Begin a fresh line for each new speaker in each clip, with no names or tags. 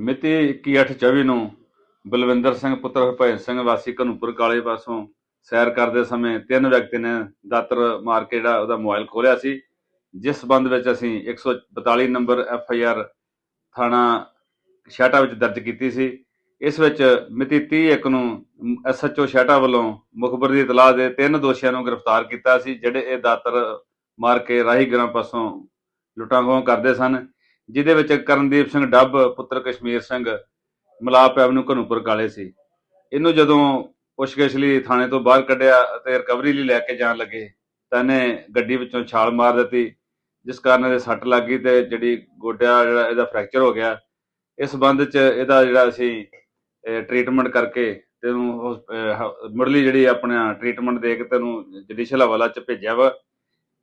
ਮਿਤੀ 21/8/24 ਨੂੰ ਬਲਵਿੰਦਰ ਸਿੰਘ ਪੁੱਤਰ ਹਰਭਜਨ ਸਿੰਘ ਵਾਸੀ ਘਨੂਪੁਰ ਕਾਲੇ ਪਾਸੋਂ ਸੈਰ ਕਰਦੇ ਸਮੇਂ ਤਿੰਨ ਵਿਅਕਤੀ ਨੇ ਦਾਤਰ ਮਾਰ ਕੇ ਜਿਹੜਾ ਉਹਦਾ ਮੋਬਾਈਲ ਖੋਲਿਆ ਸੀ, ਜਿਸ ਸੰਬੰਧ ਵਿੱਚ ਅਸੀਂ 142 ਨੰਬਰ ਐਫ ਆਈ ਆਰ ਥਾਣਾ ਛਾਟਾ ਵਿੱਚ ਦਰਜ ਕੀਤੀ ਸੀ। ਇਸ ਵਿੱਚ ਮਿਤੀ 30 ਇੱਕ ਨੂੰ ਐਸ ਐਚ ਓ ਛਾਟਾ ਵੱਲੋਂ ਮੁਖਬਰ ਦੀ ਇਤਲਾਹ ਦੇ ਤਿੰਨ ਦੋਸ਼ੀਆਂ ਨੂੰ ਗ੍ਰਿਫਤਾਰ ਕੀਤਾ ਸੀ, ਜਿਹੜੇ ਇਹ ਦਾਤਰ ਮਾਰ ਕੇ ਰਾਹੀ ਗ੍ਰਾਮ ਪਾਸੋਂ ਲੁੱਟਾਂ ਖੋਹਾਂ ਕਰਦੇ ਸਨ। ਜਿਹਦੇ ਵਿੱਚ ਕਰਨਦੀਪ ਸਿੰਘ ਡੱਬ, ਪੁੱਤਰ ਕਸ਼ਮੀਰ ਸਿੰਘ, ਮਲਾਪ ਐਵਨਿਊ ਘਨੂਪੁਰ ਕਾਲੇ ਸੀ। ਇਹਨੂੰ ਜਦੋਂ ਪੁੱਛਗਿੱਛ ਲਈ ਥਾਣੇ ਤੋਂ ਬਾਹਰ ਕੱਢਿਆ ਤੇ ਰਿਕਵਰੀ ਲਈ ਲੈ ਕੇ ਜਾਣ ਲੱਗੇ, ਤਾਂ ਇਹਨੇ ਗੱਡੀ ਵਿੱਚੋਂ ਛਾਲ ਮਾਰ ਦਿੱਤੀ, ਜਿਸ ਕਾਰਨ ਇਹਦੇ ਸੱਟ ਲੱਗ ਗਈ ਤੇ ਜਿਹੜੀ ਗੋਡਿਆ ਜਿਹੜਾ ਇਹਦਾ ਫ੍ਰੈਕਚਰ ਹੋ ਗਿਆ, ਇਸ ਸੰਬੰਧ ਚ ਇਹਦਾ ਜਿਹੜਾ ਅਸੀਂ ਟ੍ਰੀਟਮੈਂਟ ਕਰਕੇ ਤੈਨੂੰ ਇਹਨੂੰ ਮੁੱਢਲੀ ਜਿਹੜੀ ਆਪਣਾ ਟ੍ਰੀਟਮੈਂਟ ਦੇ ਕੇ ਤੈਨੂੰ ਜੁਡੀਸ਼ੀਅਲ ਹਵਾਲਾ ਚ ਭੇਜਿਆ ਵਾ।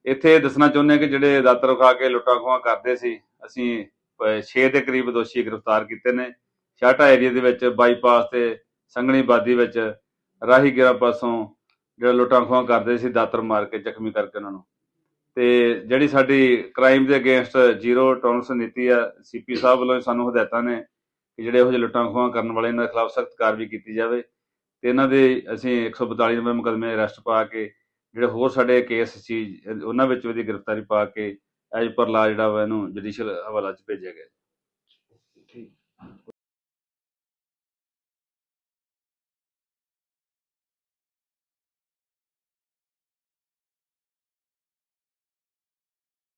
ਇੱਥੇ ਦੱਸਣਾ ਚਾਹੁੰਦੇ ਹਾਂ ਕਿ ਜਿਹੜੇ ਦਾਤਰ ਖਾ ਕੇ ਲੁੱਟਾਂ ਖੋਹਾਂ ਕਰਦੇ ਸੀ, ਅਸੀਂ 6 ਦੇ ਕਰੀਬ ਦੋਸ਼ੀ ਗ੍ਰਿਫਤਾਰ ਕੀਤੇ ਨੇ। ਛਾਟਾ ਏਰੀਆ ਦੇ ਵਿੱਚ ਬਾਈਪਾਸ ਤੇ ਸੰਘਣੀ ਬਾਦੀ ਵਿੱਚ ਰਾਹੀਗਿਰਾ ਪਾਸੋਂ ਜਿਹੜਾ ਲੁੱਟਾਂ ਖੋਹਾਂ ਕਰਦੇ ਸੀ, ਦਾਤਰ ਮਾਰ ਕੇ ਜ਼ਖਮੀ ਕਰਕੇ ਉਹਨਾਂ ਨੂੰ। ਤੇ ਜਿਹੜੀ ਸਾਡੀ ਕ੍ਰਾਈਮ ਦੇ ਅਗੇਂਸਟ ਜ਼ੀਰੋ ਟੋਲਰੈਂਸ ਨੀਤੀ ਆ ਸੀਪੀ ਸਾਹਿਬ ਵੱਲੋਂ ਸਾਨੂੰ ਹਦਾਇਤਾਂ ਨੇ ਕਿ ਜਿਹੜੇ ਇਹੋ ਜਿਹੇ ਲੁੱਟਾਂ ਖੋਹਾਂ ਕਰਨ ਵਾਲੇ ਇਹਨਾਂ ਦੇ ਖਿਲਾਫ ਸਖਤ ਕਾਰਵਾਈ ਕੀਤੀ ਜਾਵੇ। ਤੇ ਇਹਨਾਂ ਦੇ ਅਸੀਂ 142 ਨੰਬਰ ਮੁਕਦਮੇ ਅਰੈਸਟ ਪਾ ਕੇ ਜਿਹੜੇ ਹੋਰ ਸਾਡੇ ਕੇਸ ਸੀ, ਉਹਨਾਂ ਵਿੱਚ ਉਹਦੀ ਗ੍ਰਿਫਤਾਰੀ ਪਾ ਕੇ ਐਜ ਪਰ ਲਾ ਜਿਹੜਾ ਵਾ ਇਹਨੂੰ ਜੁਡੀਸ਼ੀਅਲ ਹਵਾਲਾ 'ਚ ਭੇਜਿਆ ਗਿਆ।